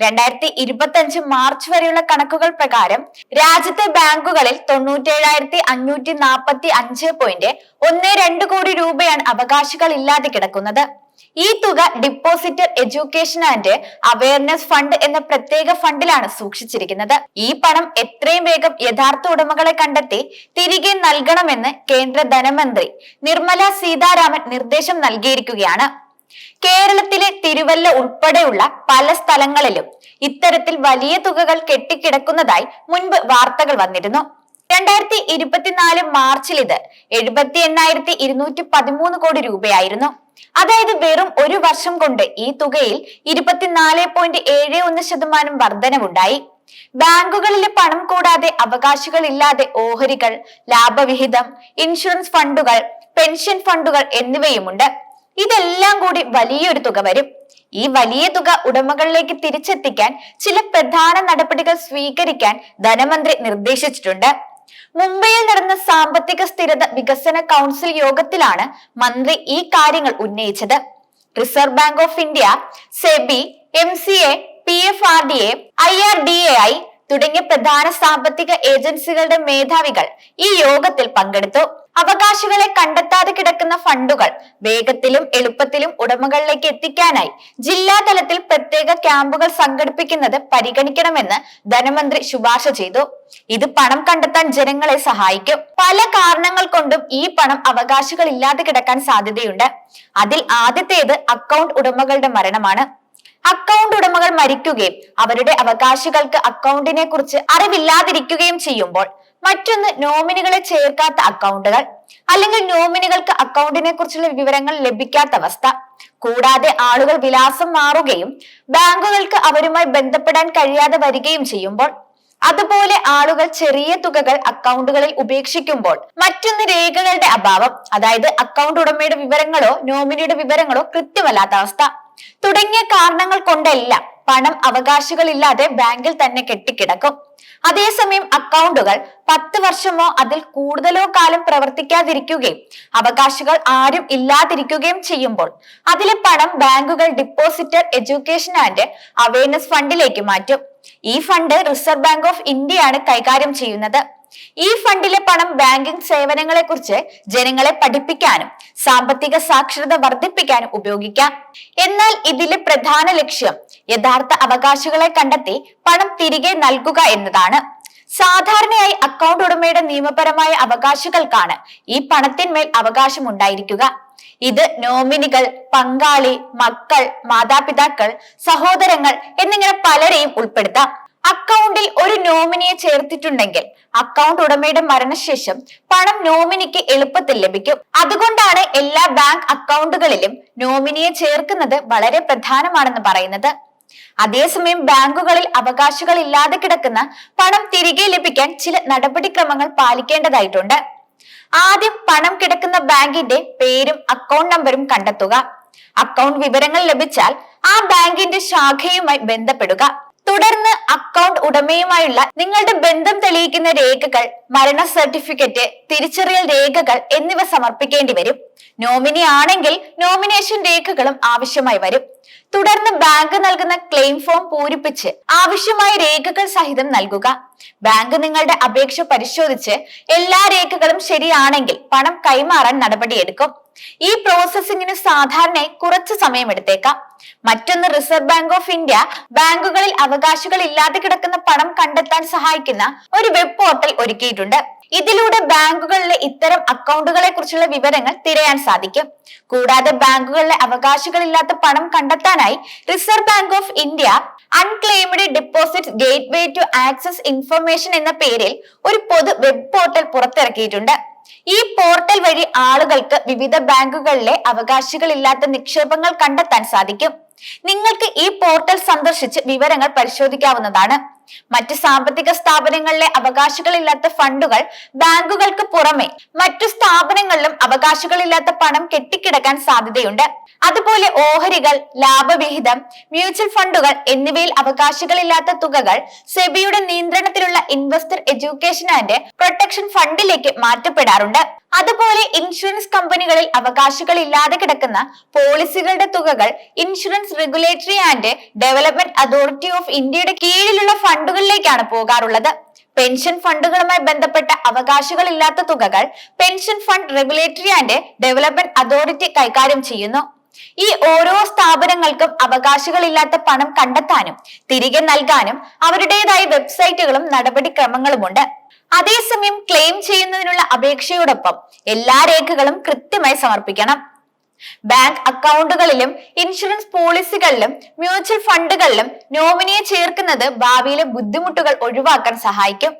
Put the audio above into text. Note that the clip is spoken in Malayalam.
രണ്ടായിരത്തി ഇരുപത്തി അഞ്ച് മാർച്ച് വരെയുള്ള കണക്കുകൾ പ്രകാരം രാജ്യത്തെ ബാങ്കുകളിൽ തൊണ്ണൂറ്റേഴായിരത്തി അഞ്ഞൂറ്റി നാൽപ്പത്തി അഞ്ച് പോയിന്റ് ഒന്ന് രണ്ട് കോടി രൂപയാണ് അവകാശികൾ ഇല്ലാതെ കിടക്കുന്നത്. ഈ തുക depositor education and awareness fund എന്ന പ്രത്യേക ഫണ്ടിലാണ് സൂക്ഷിച്ചിരിക്കുന്നത്. ഈ പണം എത്രയും വേഗം യഥാർത്ഥ ഉടമകളെ കണ്ടെത്തി തിരികെ നൽകണമെന്ന് കേന്ദ്ര ധനമന്ത്രി നിർമ്മല സീതാരാമൻ നിർദ്ദേശം നൽകിയിരിക്കുകയാണ്. കേരളത്തിലെ തിരുവല്ല ഉൾപ്പെടെയുള്ള പല സ്ഥലങ്ങളിലും ഇത്തരത്തിൽ വലിയ തുകകൾ കെട്ടിക്കിടക്കുന്നതായി മുൻപ് വാർത്തകൾ വന്നിരുന്നു. രണ്ടായിരത്തി ഇരുപത്തിനാല് മാർച്ചിൽ ഇത് എഴുപത്തി എണ്ണായിരത്തി ഇരുന്നൂറ്റി പതിമൂന്ന് കോടി രൂപയായിരുന്നു. അതായത് വെറും ഒരു വർഷം കൊണ്ട് ഈ തുകയിൽ ഇരുപത്തിനാല് പോയിന്റ് ഏഴ് ഒന്ന് ശതമാനം വർധനവുണ്ടായി. ബാങ്കുകളിലെ പണം കൂടാതെ അവകാശികൾ ഇല്ലാതെ ഓഹരികൾ ലാഭവിഹിതം ഇൻഷുറൻസ് ഫണ്ടുകൾ പെൻഷൻ ഫണ്ടുകൾ എന്നിവയുമുണ്ട്. ഇതെല്ലാം കൂടി വലിയൊരു തുക വരും. ഈ വലിയ തുക ഉടമകളിലേക്ക് തിരിച്ചെത്തിക്കാൻ ചില പ്രധാന നടപടികൾ സ്വീകരിക്കാൻ ധനമന്ത്രി നിർദ്ദേശിച്ചിട്ടുണ്ട്. മുംബൈയിൽ നടന്ന സാമ്പത്തിക സ്ഥിരത വികസന കൗൺസിൽ യോഗത്തിലാണ് മന്ത്രി ഈ കാര്യങ്ങൾ ഉന്നയിച്ചത്. Reserve Bank of India SEBI M C A P F R D A I R D A I തുടങ്ങിയ പ്രധാന സാമ്പത്തിക ഏജൻസികളുടെ മേധാവികൾ ഈ യോഗത്തിൽ പങ്കെടുത്തു. അവകാശികളെ കണ്ടെത്താതെ കിടക്കുന്ന ഫണ്ടുകൾ വേഗത്തിലും എളുപ്പത്തിലും ഉടമകളിലേക്ക് എത്തിക്കാനായി ജില്ലാ തലത്തിൽ പ്രത്യേക ക്യാമ്പുകൾ സംഘടിപ്പിക്കുന്നത് പരിഗണിക്കണമെന്ന് ധനമന്ത്രി ശുപാർശ ചെയ്തു. ഇത് പണം കണ്ടെത്താൻ ജനങ്ങളെ സഹായിക്കും. പല കാരണങ്ങൾ കൊണ്ടും ഈ പണം അവകാശികൾ ഇല്ലാതെ കിടക്കാൻ സാധ്യതയുണ്ട്. അതിൽ ആദ്യത്തേത് അക്കൗണ്ട് ഉടമകളുടെ മരണമാണ്. അക്കൗണ്ട് ഉടമകൾ മരിക്കുകയും അവരുടെ അവകാശികൾക്ക് അക്കൗണ്ടിനെ കുറിച്ച് അറിവില്ലാതിരിക്കുകയും ചെയ്യുമ്പോൾ മറ്റൊന്ന് നോമിനികളെ ചേർക്കാത്ത അക്കൗണ്ടുകൾ അല്ലെങ്കിൽ നോമിനികൾക്ക് അക്കൗണ്ടിനെ കുറിച്ചുള്ള വിവരങ്ങൾ ലഭിക്കാത്ത അവസ്ഥ. കൂടാതെ ആളുകൾ വിലാസം മാറുകയും ബാങ്കുകൾക്ക് അവരുമായി ബന്ധപ്പെടാൻ കഴിയാതെ വരികയും ചെയ്യുമ്പോൾ അതുപോലെ ആളുകൾ ചെറിയ തുകകൾ അക്കൗണ്ടുകളിൽ ഉപേക്ഷിക്കുമ്പോൾ മറ്റൊന്ന് രേഖകളുടെ അഭാവം അതായത് അക്കൗണ്ട് ഉടമയുടെ വിവരങ്ങളോ നോമിനിയുടെ വിവരങ്ങളോ കൃത്യമല്ലാത്ത അവസ്ഥ. തുടങ്ങിയ കാരണങ്ങൾ കൊണ്ടെല്ലാം പണം അവകാശികളില്ലാതെ ബാങ്കിൽ തന്നെ കെട്ടിക്കിടക്കും. അതേസമയം അക്കൗണ്ടുകൾ പത്ത് വർഷമോ അതിൽ കൂടുതലോ കാലം പ്രവർത്തിക്കാതിരിക്കുകയും അവകാശികൾ ആരും ഇല്ലാതിരിക്കുകയും ചെയ്യുമ്പോൾ അതിലെ പണം ബാങ്കുകൾ ഡിപ്പോസിറ്റർ എഡ്യൂക്കേഷൻ ആൻഡ് അവയർനെസ് ഫണ്ടിലേക്ക് മാറ്റും. ഈ ഫണ്ട് റിസർവ് ബാങ്ക് ഓഫ് ഇന്ത്യയാണ് കൈകാര്യം ചെയ്യുന്നത്. ഈ ഫണ്ടിലെ പണം ബാങ്കിംഗ് സേവനങ്ങളെ കുറിച്ച് ജനങ്ങളെ പഠിപ്പിക്കാനും സാമ്പത്തിക സാക്ഷരത വർദ്ധിപ്പിക്കാനും ഉപയോഗിക്കാം. എന്നാൽ ഇതിലെ പ്രധാന ലക്ഷ്യം യഥാർത്ഥ അവകാശികളെ കണ്ടെത്തി പണം തിരികെ നൽകുക എന്നതാണ്. സാധാരണയായി അക്കൗണ്ട് ഉടമയുടെ നിയമപരമായ അവകാശികൾക്കാണ് ഈ പണത്തിന്മേൽ അവകാശം ഉണ്ടായിരിക്കുക ഇത് നോമിനികൾ പങ്കാളി മക്കൾ മാതാപിതാക്കൾ സഹോദരങ്ങൾ എന്നിങ്ങനെ പലരെയും ഉൾപ്പെടുത്താം. നോമിനിയെ ചേർത്തിട്ടുണ്ടെങ്കിൽ അക്കൗണ്ട് ഉടമയുടെ മരണശേഷം പണം നോമിനിക്ക് എളുപ്പത്തിൽ ലഭിക്കും. അതുകൊണ്ടാണ് എല്ലാ ബാങ്ക് അക്കൗണ്ടുകളിലും നോമിനിയെ ചേർക്കുന്നത് വളരെ പ്രധാനമാണെന്ന് പറയുന്നത്. അതേസമയം ബാങ്കുകളിൽ അവകാശികൾ ഇല്ലാതെ കിടക്കുന്ന പണം തിരികെ ലഭിക്കാൻ ചില നടപടിക്രമങ്ങൾ പാലിക്കേണ്ടതായിട്ടുണ്ട്. ആദ്യം പണം കിടക്കുന്ന ബാങ്കിന്റെ പേരും അക്കൗണ്ട് നമ്പറും കണ്ടെത്തുക. അക്കൗണ്ട് വിവരങ്ങൾ ലഭിച്ചാൽ ആ ബാങ്കിന്റെ ശാഖയുമായി ബന്ധപ്പെടുക. തുടർന്ന് അക്കൗണ്ട് ഉടമയുമായുള്ള നിങ്ങളുടെ ബന്ധം തെളിയിക്കുന്ന രേഖകൾ മരണ സർട്ടിഫിക്കറ്റ് തിരിച്ചറിയൽ രേഖകൾ എന്നിവ സമർപ്പിക്കേണ്ടി വരും. നോമിനി ആണെങ്കിൽ നോമിനേഷൻ രേഖകളും ആവശ്യമായി വരും. തുടർന്ന് ബാങ്ക് നൽകുന്ന ക്ലെയിം ഫോം പൂരിപ്പിച്ച് ആവശ്യമായ രേഖകൾ സഹിതം നൽകുക. ബാങ്ക് നിങ്ങളുടെ അപേക്ഷ പരിശോധിച്ച് എല്ലാ രേഖകളും ശരിയാണെങ്കിൽ പണം കൈമാറാൻ നടപടിയെടുക്കും. ഈ പ്രോസസ്സിംഗിന് സാധാരണയായി കുറച്ച് സമയം എടുത്തേക്കാം. മറ്റൊന്ന് റിസർവ് ബാങ്ക് ഓഫ് ഇന്ത്യ ബാങ്കുകളിൽ അവകാശികൾ ഇല്ലാതെ കിടക്കുന്ന പണം കണ്ടെത്താൻ സഹായിക്കുന്ന ഒരു വെബ് പോർട്ടൽ ഒരുക്കിയിട്ടുണ്ട്. ഇതിലൂടെ ബാങ്കുകളിലെ ഇത്തരം അക്കൗണ്ടുകളെ കുറിച്ചുള്ള വിവരങ്ങൾ തിരയാൻ സാധിക്കും. കൂടാതെ ബാങ്കുകളിലെ അവകാശികളില്ലാത്ത പണം കണ്ടെത്താനായി Reserve Bank of India unclaimed deposit gateway to access information എന്ന പേരിൽ ഒരു പൊതു വെബ് പോർട്ടൽ പുറത്തിറക്കിയിട്ടുണ്ട്. ഈ പോർട്ടൽ വഴി ആളുകൾക്ക് വിവിധ ബാങ്കുകളിലെ അവകാശികളില്ലാത്ത നിക്ഷേപങ്ങൾ കണ്ടെത്താൻ സാധിക്കും. നിങ്ങൾക്ക് ഈ പോർട്ടൽ സന്ദർശിച്ച് വിവരങ്ങൾ പരിശോധിക്കാവുന്നതാണ്. മറ്റ് സാമ്പത്തിക സ്ഥാപനങ്ങളിലെ അവകാശികളില്ലാത്ത ഫണ്ടുകൾ ബാങ്കുകൾക്ക് പുറമെ മറ്റു സ്ഥാപനങ്ങളിലും അവകാശികളില്ലാത്ത പണം കെട്ടിക്കിടക്കാൻ സാധ്യതയുണ്ട്. അതുപോലെ ഓഹരികൾ ലാഭവിഹിതം മ്യൂച്വൽ ഫണ്ടുകൾ എന്നിവയിൽ അവകാശികളില്ലാത്ത തുകകൾ സെബിയുടെ നിയന്ത്രണത്തിലുള്ള ഇൻവെസ്റ്റർ എഡ്യൂക്കേഷൻ ആൻഡ് പ്രൊട്ടക്ഷൻ ഫണ്ടിലേക്ക് മാറ്റപ്പെടാറുണ്ട്. അതുപോലെ ഇൻഷുറൻസ് കമ്പനികളിൽ അവകാശികൾ ഇല്ലാതെ കിടക്കുന്ന പോളിസികളുടെ തുകകൾ insurance regulatory and development authority of ഇന്ത്യയുടെ കീഴിലുള്ള ഫണ്ടുകളിലേക്കാണ് പോകാറുള്ളത്. പെൻഷൻ ഫണ്ടുകളുമായി ബന്ധപ്പെട്ട അവകാശികൾ ഇല്ലാത്ത തുകകൾ pension fund regulatory and development authority കൈകാര്യം ചെയ്യുന്നു. ഈ ഓരോ സ്ഥാപനങ്ങൾക്കും അവകാശികളില്ലാത്ത പണം കണ്ടെത്താനും തിരികെ നൽകാനും അവരുടേതായ വെബ്സൈറ്റുകളും നടപടിക്രമങ്ങളുമുണ്ട്. അതേസമയം ക്ലെയിം ചെയ്യുന്നതിനുള്ള അപേക്ഷയോടൊപ്പം എല്ലാ രേഖകളും കൃത്യമായി സമർപ്പിക്കണം. ബാങ്ക് അക്കൗണ്ടുകളിലും ഇൻഷുറൻസ് പോളിസികളിലും മ്യൂച്വൽ ഫണ്ടുകളിലും നോമിനിയെ ചേർക്കുന്നത് ഭാവിയിലെ ബുദ്ധിമുട്ടുകൾ ഒഴിവാക്കാൻ സഹായിക്കും.